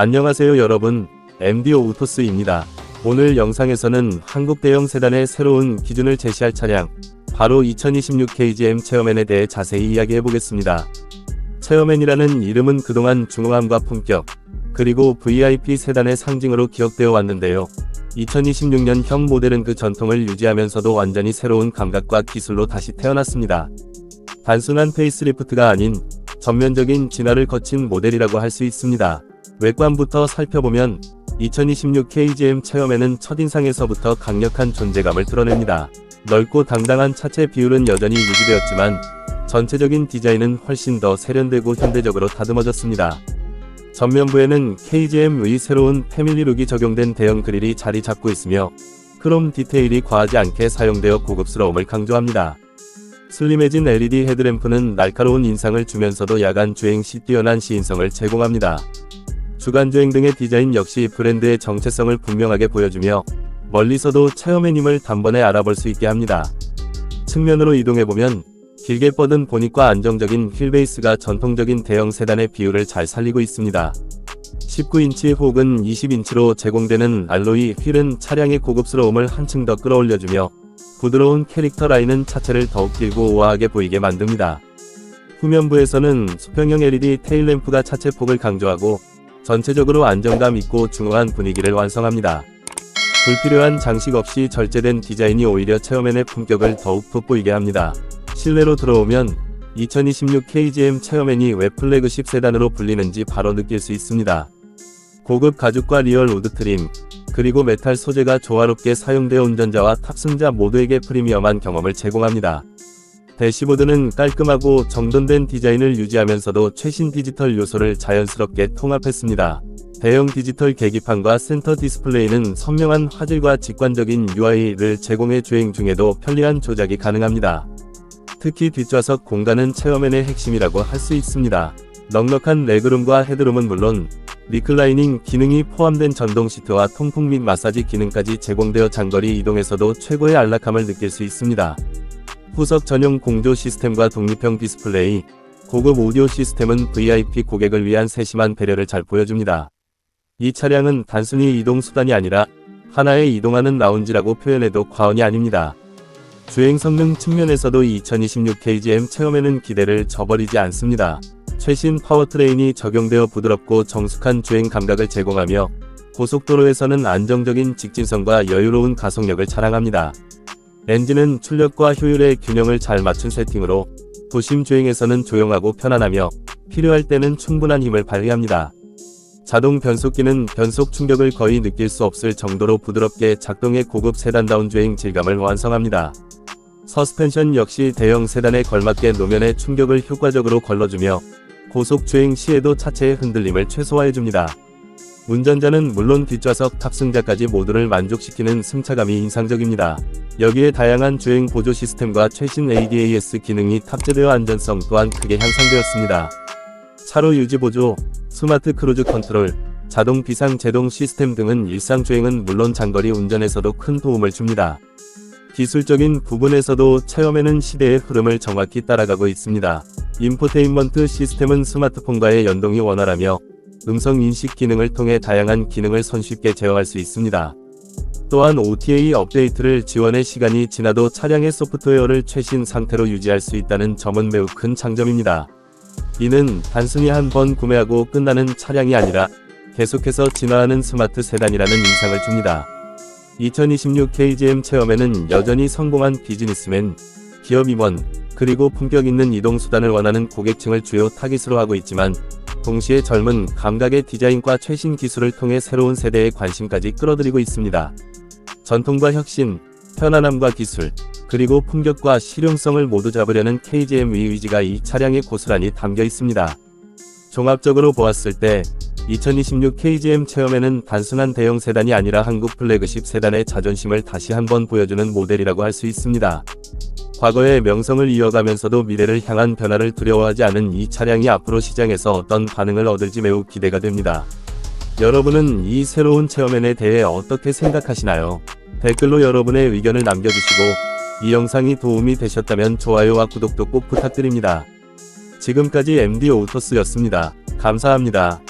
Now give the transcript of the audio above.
안녕하세요 여러분, MDO 오토스입니다. 오늘 영상에서는 한국 대형 세단의 새로운 기준을 제시할 차량, 바로 2026 KGM 체어맨에 대해 자세히 이야기해 보겠습니다. 체어맨이라는 이름은 그동안 중후함과 품격, 그리고 VIP 세단의 상징으로 기억되어 왔는데요. 2026년 형 모델은 그 전통을 유지하면서도 완전히 새로운 감각과 기술로 다시 태어났습니다. 단순한 페이스리프트가 아닌 전면적인 진화를 거친 모델이라고 할 수 있습니다. 외관부터 살펴보면 2026 KGM 체험에는 첫인상에서부터 강력한 존재감을 드러냅니다. 넓고 당당한 차체 비율은 여전히 유지되었지만 전체적인 디자인은 훨씬 더 세련되고 현대적으로 다듬어졌습니다. 전면부에는 KGM의 새로운 패밀리룩이 적용된 대형 그릴이 자리 잡고 있으며 크롬 디테일이 과하지 않게 사용되어 고급스러움을 강조합니다. 슬림해진 LED 헤드램프는 날카로운 인상을 주면서도 야간 주행 시 뛰어난 시인성을 제공합니다. 주간 주행 등의 디자인 역시 브랜드의 정체성을 분명하게 보여주며 멀리서도 체험해님을 단번에 알아볼 수 있게 합니다. 측면으로 이동해보면 길게 뻗은 보닛과 안정적인 휠베이스가 전통적인 대형 세단의 비율을 잘 살리고 있습니다. 19인치 혹은 20인치로 제공되는 알로이 휠은 차량의 고급스러움을 한층 더 끌어올려주며 부드러운 캐릭터 라인은 차체를 더욱 길고 우아하게 보이게 만듭니다. 후면부에서는 수평형 LED 테일램프가 차체 폭을 강조하고 전체적으로 안정감 있고 중후한 분위기를 완성합니다. 불필요한 장식 없이 절제된 디자인이 오히려 체험맨의 품격을 더욱 돋보이게 합니다. 실내로 들어오면 2026 KGM 체험맨이 왜 플래그십 세단으로 불리는지 바로 느낄 수 있습니다. 고급 가죽과 리얼 우드 트림, 그리고 메탈 소재가 조화롭게 사용되어 운전자와 탑승자 모두에게 프리미엄한 경험을 제공합니다. 대시보드는 깔끔하고 정돈된 디자인을 유지하면서도 최신 디지털 요소를 자연스럽게 통합했습니다. 대형 디지털 계기판과 센터 디스플레이는 선명한 화질과 직관적인 UI를 제공해 주행 중에도 편리한 조작이 가능합니다. 특히 뒷좌석 공간은 체어맨의 핵심이라고 할 수 있습니다. 넉넉한 레그룸과 헤드룸은 물론 리클라이닝 기능이 포함된 전동 시트와 통풍 및 마사지 기능까지 제공되어 장거리 이동에서도 최고의 안락함을 느낄 수 있습니다. 후석 전용 공조 시스템과 독립형 디스플레이, 고급 오디오 시스템은 VIP 고객을 위한 세심한 배려를 잘 보여줍니다. 이 차량은 단순히 이동 수단이 아니라 하나의 이동하는 라운지라고 표현해도 과언이 아닙니다. 주행 성능 측면에서도 2026 KGM 체험에는 기대를 저버리지 않습니다. 최신 파워트레인이 적용되어 부드럽고 정숙한 주행 감각을 제공하며 고속도로에서는 안정적인 직진성과 여유로운 가속력을 자랑합니다. 엔진은 출력과 효율의 균형을 잘 맞춘 세팅으로 도심 주행에서는 조용하고 편안하며 필요할 때는 충분한 힘을 발휘합니다. 자동 변속기는 변속 충격을 거의 느낄 수 없을 정도로 부드럽게 작동해 고급 세단다운 주행 질감을 완성합니다. 서스펜션 역시 대형 세단에 걸맞게 노면의 충격을 효과적으로 걸러주며 고속 주행 시에도 차체의 흔들림을 최소화해줍니다. 운전자는 물론 뒷좌석 탑승자까지 모두를 만족시키는 승차감이 인상적입니다. 여기에 다양한 주행 보조 시스템과 최신 ADAS 기능이 탑재되어 안전성 또한 크게 향상되었습니다. 차로 유지 보조, 스마트 크루즈 컨트롤, 자동 비상 제동 시스템 등은 일상 주행은 물론 장거리 운전에서도 큰 도움을 줍니다. 기술적인 부분에서도 체험에는 시대의 흐름을 정확히 따라가고 있습니다. 인포테인먼트 시스템은 스마트폰과의 연동이 원활하며 음성 인식 기능을 통해 다양한 기능을 손쉽게 제어할 수 있습니다. 또한 OTA 업데이트를 지원해 시간이 지나도 차량의 소프트웨어를 최신 상태로 유지할 수 있다는 점은 매우 큰 장점입니다. 이는 단순히 한 번 구매하고 끝나는 차량이 아니라 계속해서 진화하는 스마트 세단이라는 인상을 줍니다. 2026 KGM 체험에는 여전히 성공한 비즈니스맨, 기업 임원, 그리고 품격 있는 이동 수단을 원하는 고객층을 주요 타깃으로 하고 있지만 동시에 젊은 감각의 디자인과 최신 기술을 통해 새로운 세대의 관심까지 끌어들이고 있습니다. 전통과 혁신, 편안함과 기술, 그리고 품격과 실용성을 모두 잡으려는 KGM의 의지가 이 차량에 고스란히 담겨 있습니다. 종합적으로 보았을 때 2026 KGM 체험에는 단순한 대형 세단이 아니라 한국 플래그십 세단의 자존심을 다시 한번 보여주는 모델이라고 할 수 있습니다. 과거의 명성을 이어가면서도 미래를 향한 변화를 두려워하지 않은 이 차량이 앞으로 시장에서 어떤 반응을 얻을지 매우 기대가 됩니다. 여러분은 이 새로운 체험엔에 대해 어떻게 생각하시나요? 댓글로 여러분의 의견을 남겨주시고 이 영상이 도움이 되셨다면 좋아요와 구독도 꼭 부탁드립니다. 지금까지 MD 오토스였습니다. 감사합니다.